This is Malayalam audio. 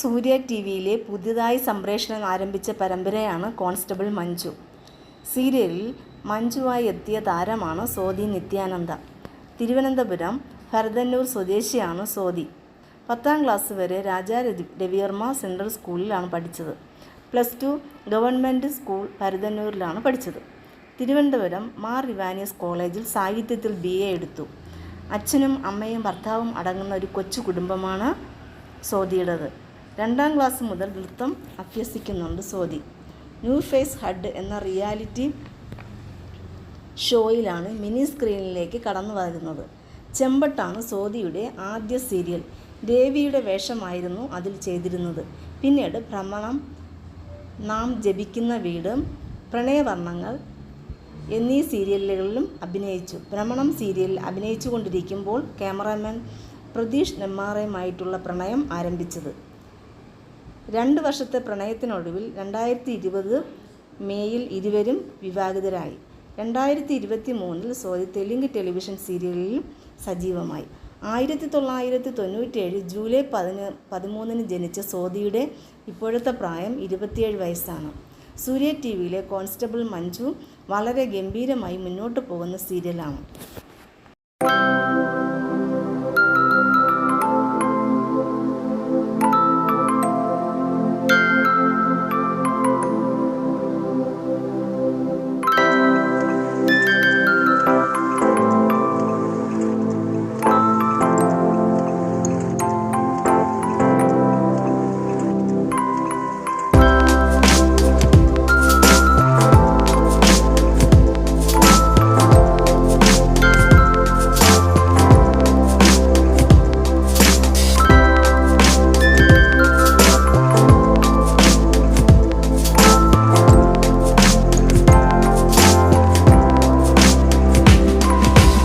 സൂര്യ ടി വിയിലെ പുതിയതായി സംപ്രേഷണം ആരംഭിച്ച പരമ്പരയാണ് കോൺസ്റ്റബിൾ മഞ്ജു. സീരിയലിൽ മഞ്ജുവായി എത്തിയ താരമാണ് സോതി നിത്യാനന്ദ. തിരുവനന്തപുരം ഭരതന്നൂർ സ്വദേശിയാണ് സോതി പത്താം ക്ലാസ് വരെ രാജാ രവി- രവിവർമ്മ സെൻട്രൽ സ്കൂളിലാണ് പഠിച്ചത്. പ്ലസ് ടു ഗവൺമെന്റ് സ്കൂൾ ഭരതന്നൂരിലാണ് പഠിച്ചത്. തിരുവനന്തപുരം മാർ റിവാനിയസ് കോളേജിൽ സാഹിത്യത്തിൽ ബി എ എടുത്തു. അച്ഛനും അമ്മയും ഭർത്താവും അടങ്ങുന്ന ഒരു കൊച്ചു കുടുംബമാണ് സോദിയുടേത് രണ്ടാം ക്ലാസ് മുതൽ നൃത്തം അഭ്യസിക്കുന്നുണ്ട് സോദി. ന്യൂ ഫേസ് ഹഡ് എന്ന റിയാലിറ്റി ഷോയിലാണ് മിനി സ്ക്രീനിലേക്ക് കടന്നു വരുന്നത്. ചെമ്പട്ടാണ് സോദിയുടെ ആദ്യ സീരിയൽ. ദേവിയുടെ വേഷമായിരുന്നു അതിൽ ചെയ്തിരുന്നത്. പിന്നീട് ഭ്രമണം നാം ജപിക്കുന്ന വീട് പ്രണയവർണങ്ങൾ എന്നീ സീരിയലുകളിലും അഭിനയിച്ചു. ഭ്രമണം സീരിയലിൽ അഭിനയിച്ചു കൊണ്ടിരിക്കുമ്പോൾ ക്യാമറാമാൻ പ്രതീഷ് നെമ്മാറയുമായിട്ടുള്ള പ്രണയം ആരംഭിച്ചത്. രണ്ട് വർഷത്തെ പ്രണയത്തിനൊടുവിൽ രണ്ടായിരത്തി ഇരുപത് മേയിൽ ഇരുവരും വിവാഹിതരായി. രണ്ടായിരത്തി ഇരുപത്തി മൂന്നിൽ സോദി തെലുങ്ക് ടെലിവിഷൻ സീരിയലിൽ സജീവമായി. ആയിരത്തി തൊള്ളായിരത്തി തൊണ്ണൂറ്റേഴ് ജൂലൈ പതിന് പതിമൂന്നിന് ജനിച്ച സോദിയുടെ ഇപ്പോഴത്തെ പ്രായം ഇരുപത്തിയേഴ് വയസ്സാണ്. സൂര്യ ടി വിയിലെ കോൺസ്റ്റബിൾ മഞ്ജു വളരെ ഗംഭീരമായി മുന്നോട്ട് പോകുന്ന സീരിയലാണ്.